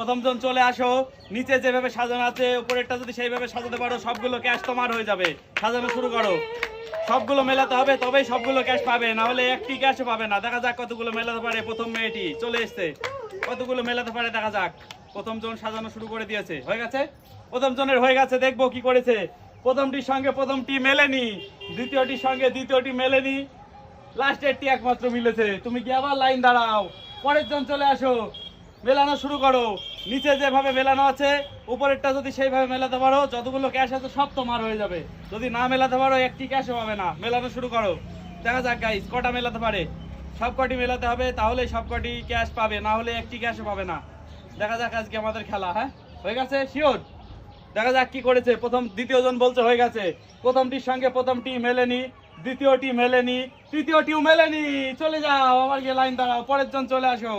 প্রথম জন চলে আসো। নিচে যেভাবে সাজানো আছে, উপরেরটা যদি সেইভাবে সাজাতে পারো, সবগুলো ক্যাশ তোমার হয়ে যাবে। সাজানো শুরু করো। সবগুলো মেলাতে হবে, তবেই সবগুলো ক্যাশ পাবে। না হলে একটি ক্যাশও পাবে না। দেখা যাক কতগুলো মেলাতে পারে প্রথম মেয়েটি। চলে এসছে। কতগুলো মেলাতে পারে দেখা যাক। প্রথম জন সাজানো শুরু করে দিয়েছে। হয়ে গেছে? প্রথম জনের হয়ে গেছে। দেখব কি করেছে। প্রথমটির সঙ্গে প্রথমটি মেলেনি। দ্বিতীয়টির সঙ্গে দ্বিতীয়টি মেলেনি। লাস্টেরটি একমাত্র মিলেছে। তুমি কি আবার লাইন দাঁড়াও। পরের জন চলে আসো। মেলানো শুরু করো। নিচে যেভাবে মেলানো আছে, উপরেরটা যদি সেইভাবে মেলাতে পারো, যতগুলো ক্যাশ আছে সব তোমার হয়ে যাবে। যদি না মেলাতে পারো, একটি ক্যাশও হবে না। মেলানো শুরু করো। দেখা যাক গাইস কটা মেলাতে পারে। সব কটি মেলাতে হবে তাহলে সব কটি ক্যাশ পাবে, না হলে একটি ক্যাশও পাবে না। দেখা যাক আজকে আমাদের খেলা হ্যাঁ? হয়ে গেছে? শিওর দেখা যাক কি করেছে। প্রথম দ্বিতীয় জন বলছে হয়ে গেছে। প্রথমটির সঙ্গে প্রথমটি মেলেনি, দ্বিতীয়টি মেলেনি, তৃতীয়টিও মেলেনি। চলে যাও, আবার গিয়ে লাইন দাঁড়াও। পরের জন চলে আসো।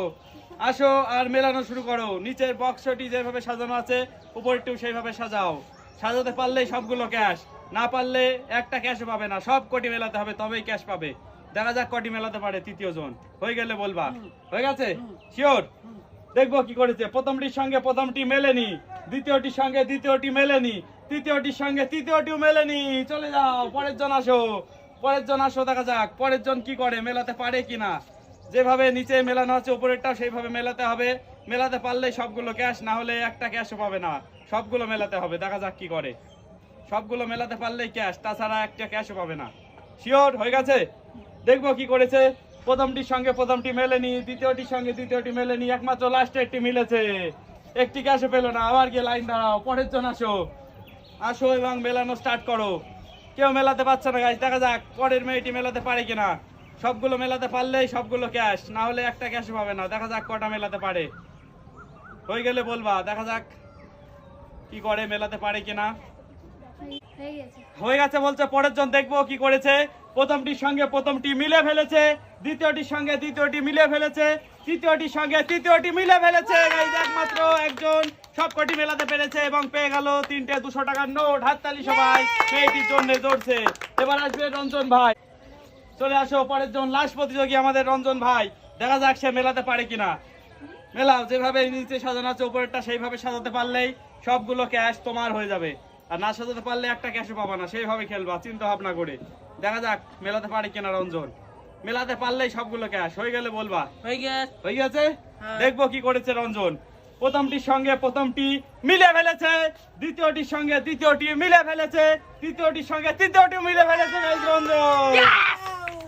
আসো আর মেলানো শুরু করো। নিচের বক্সটি যেভাবে সাজানো আছে উপরটিও সেইভাবে সাজাও। সাজাতে পারলেই সবগুলো ক্যাশ না পারলে একটা ক্যাশও পাবে না। সব কটি মেলাতে হবে তবেই ক্যাশ পাবে। দেখা যাক কটি মেলাতে পারে তৃতীয় জন হয়ে গেলে বলবা। হয়ে গেছে? শিওর দেখব কি করেছে। প্রথমটির সঙ্গে প্রথমটি মেলেনি দ্বিতীয়টির সঙ্গে দ্বিতীয়টি মেলেনি তৃতীয়টির সঙ্গে তৃতীয়টিও মেলেনি। চলে যাও পরের জন আসো। পরের জন আসো দেখা যাক। পরের জন কি করে মেলাতে পারে কিনা। যেভাবে নিচে মেলানো আছে উপরেরটাও সেইভাবে মেলাতে হবে। মেলাতে পারলে সবগুলো ক্যাশ, না হলে একটা ক্যাশও পাবে না। সবগুলো মেলাতে হবে, দেখা যাক কি করে। সবগুলো মেলাতে পারলেই ক্যাশ, তাছাড়া একটা ক্যাশও পাবে না। শিওর হয়ে গেছে? দেখব কি করেছে। প্রথমটির সঙ্গে প্রথমটি মেলেনি, দ্বিতীয়টির সঙ্গে দ্বিতীয়টি মেলেনি, একমাত্র লাস্টে একটি মিলেছে। একটি ক্যাশও পেল না, আবার গিয়ে লাইন দাঁড়াও, পরের জন আসো। আসো এবং মেলানো স্টার্ট করো। কেউ মেলাতে পারছে না গাছ দেখা যাক পরের মেয়েটি মেলাতে পারে কিনা। সবগুলো মেলাতে পারলেই সবগুলো ক্যাশ না হলে একটা ক্যাশ পাবে না। দেখা যাক কটা মেলাতে পারে। হয়ে গেলে বলবা দেখা যাক কি করে মেলাতে পারে কিনা। হয়ে গেছে। বলছে পরের জন দেখব কি করেছে। প্রথমটির সঙ্গে প্রথমটি মিলে ফেলেছে দ্বিতীয়টির সঙ্গে দ্বিতীয়টি মিলে ফেলেছে তৃতীয়টির সঙ্গে তৃতীয়টি মিলে ফেলেছে। একমাত্র একজন সবকটি মেলাতে পেরেছে এবং পেয়ে গেল তিনটে দুশো টাকার নোট। হাততালি সবাই মেয়েটির জন্য দৌড়ছে। এবার আসবে রঞ্জন ভাই। চলে আসো পরের জন লাস্ট প্রতিযোগী আমাদের রঞ্জন ভাই। দেখা যাক সে মেলাতে পারে কিনা। মেলাও যেভাবে নিচে সাজানো আছে উপরেরটা সেইভাবে সাজাতে পারলেই সবগুলো ক্যাশ তোমার হয়ে যাবে। আর না সাজাতে পারলে একটা ক্যাশও পাবা না সেইভাবে খেলবা চিন্তা ভাবনা করে। দেখা যাক মেলাতে পারে কিনা রঞ্জন। মেলাতে পারলেই সবগুলো ক্যাশ হয়ে গেলে বলবা। হয়ে গেছে। হয়ে গেছে। দেখব কি করেছে রঞ্জন। প্রথমটির সঙ্গে প্রথমটি মিলে ফেলেছে দ্বিতীয়টির সঙ্গে দ্বিতীয়টি মিলে ফেলেছে তৃতীয়টির সঙ্গে তৃতীয়টি মিলে ফেলেছে রঞ্জন।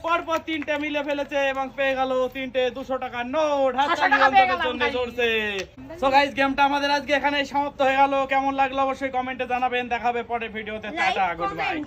পরপর তিনটে মিলে ফেলেছে এবং পেয়ে গেল তিনটে দুশো টাকার নোট। চলছে সো গাইস গেমটা আমাদের আজকে এখানে সমাপ্ত হয়ে গেল। কেমন লাগল অবশ্যই কমেন্টে জানাবেন। দেখাবে পরে ভিডিওতে। Tata good bye